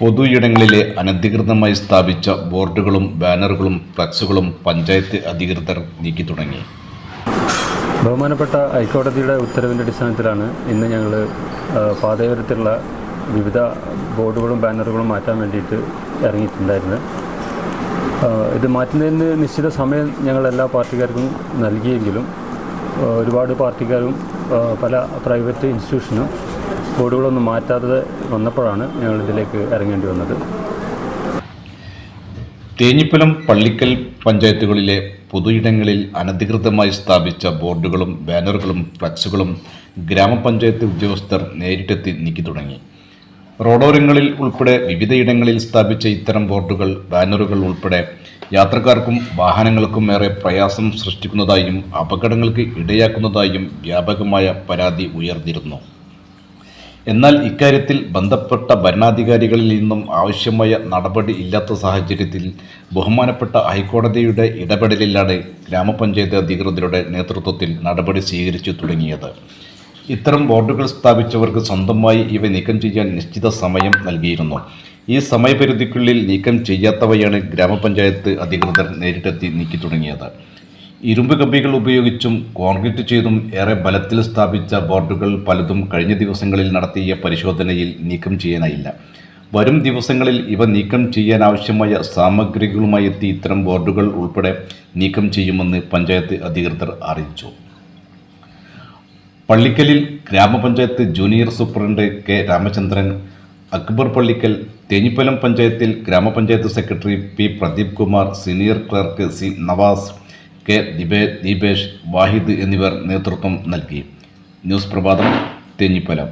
പൊതു ഇടങ്ങളിലെ അനധികൃതമായി സ്ഥാപിച്ച ബോർഡുകളും ബാനറുകളും ഫ്ലക്സുകളും പഞ്ചായത്ത് അധികൃതർ നീക്കി തുടങ്ങി. ബഹുമാനപ്പെട്ട ഹൈക്കോടതിയുടെ ഉത്തരവിന്റെ അടിസ്ഥാനത്തിലാണ് ഇന്ന് ഞങ്ങൾ പാതയോരത്തുള്ള വിവിധ ബോർഡുകളും ബാനറുകളും മാറ്റാൻ വേണ്ടിയിട്ട് ഇറങ്ങിയിട്ടുണ്ടായിരുന്നത്. ഇത് മാറ്റുന്നതിന് നിശ്ചിത സമയം ഞങ്ങൾ എല്ലാ പാർട്ടിക്കാർക്കും നൽകിയെങ്കിലും ഒരുപാട് പാർട്ടിക്കാരും പല പ്രൈവറ്റ് ഇൻസ്റ്റിറ്റ്യൂഷനും ബോർഡുകളൊന്നും മാറ്റാതെ വന്നപ്പോഴാണ് ഞങ്ങൾ ഇതിലേക്ക് ഇറങ്ങേണ്ടി വന്നത്. തേഞ്ഞിപ്പലം പള്ളിക്കൽ പഞ്ചായത്തുകളിലെ പൊതുയിടങ്ങളിൽ അനധികൃതമായി സ്ഥാപിച്ച ബോർഡുകളും ബാനറുകളും ഫ്ലക്സുകളും ഗ്രാമപഞ്ചായത്ത് ഉദ്യോഗസ്ഥർ നേരിട്ടെത്തി നീക്കി തുടങ്ങി. റോഡോരങ്ങളിൽ ഉൾപ്പെടെ വിവിധയിടങ്ങളിൽ സ്ഥാപിച്ച ഇത്തരം ബോർഡുകൾ ബാനറുകൾ ഉൾപ്പെടെ യാത്രക്കാർക്കും വാഹനങ്ങൾക്കും ഏറെ പ്രയാസം സൃഷ്ടിക്കുന്നതായും അപകടങ്ങൾക്ക് ഇടയാക്കുന്നതായും വ്യാപകമായ പരാതി ഉയർന്നിരുന്നു. എന്നാൽ ഇക്കാര്യത്തിൽ ബന്ധപ്പെട്ട ഭരണാധികാരികളിൽ നിന്നും ആവശ്യമായ നടപടി ഇല്ലാത്ത സാഹചര്യത്തിൽ ബഹുമാനപ്പെട്ട ഹൈക്കോടതിയുടെ ഇടപെടലിലാണ് ഗ്രാമപഞ്ചായത്ത് അധികൃതരുടെ നേതൃത്വത്തിൽ നടപടി സ്വീകരിച്ചു തുടങ്ങിയത്. ഇത്തരം ബോർഡുകൾ സ്ഥാപിച്ചവർക്ക് സ്വന്തമായി ഇവ നീക്കം ചെയ്യാൻ നിശ്ചിത സമയം നൽകിയിരുന്നു. ഈ സമയപരിധിക്കുള്ളിൽ നീക്കം ചെയ്യാത്തവയാണ് ഗ്രാമപഞ്ചായത്ത് അധികൃതർ നേരിട്ടെത്തി നീക്കി തുടങ്ങിയത്. ഇരുമ്പ് കമ്പികൾ ഉപയോഗിച്ചും കോൺക്രീറ്റ് ചെയ്തും ഏറെ ബലത്തിൽ സ്ഥാപിച്ച ബോർഡുകൾ പലതും കഴിഞ്ഞ ദിവസങ്ങളിൽ നടത്തിയ പരിശോധനയിൽ നീക്കം ചെയ്യാനായില്ല. വരും ദിവസങ്ങളിൽ ഇവ നീക്കം ചെയ്യാൻ ആവശ്യമായ സാമഗ്രികളുമായി എത്തി ഇത്തരം ബോർഡുകൾ ഉൾപ്പെടെ നീക്കം ചെയ്യുമെന്ന് പഞ്ചായത്ത് അധികൃതർ അറിയിച്ചു. പള്ളിക്കലിൽ ഗ്രാമപഞ്ചായത്ത് junior superintendent K Ramachandran Akbar Pallikkal Thenhipalam പഞ്ചായത്തിൽ ഗ്രാമപഞ്ചായത്ത് secretary P Pradeep Kumar senior clerk C Navas K ദിബേ Deepesh Vahid എന്നിവർ നേതൃത്വം നൽകി. ന്യൂസ് പ്രഭാതം തേഞ്ഞിപ്പലം.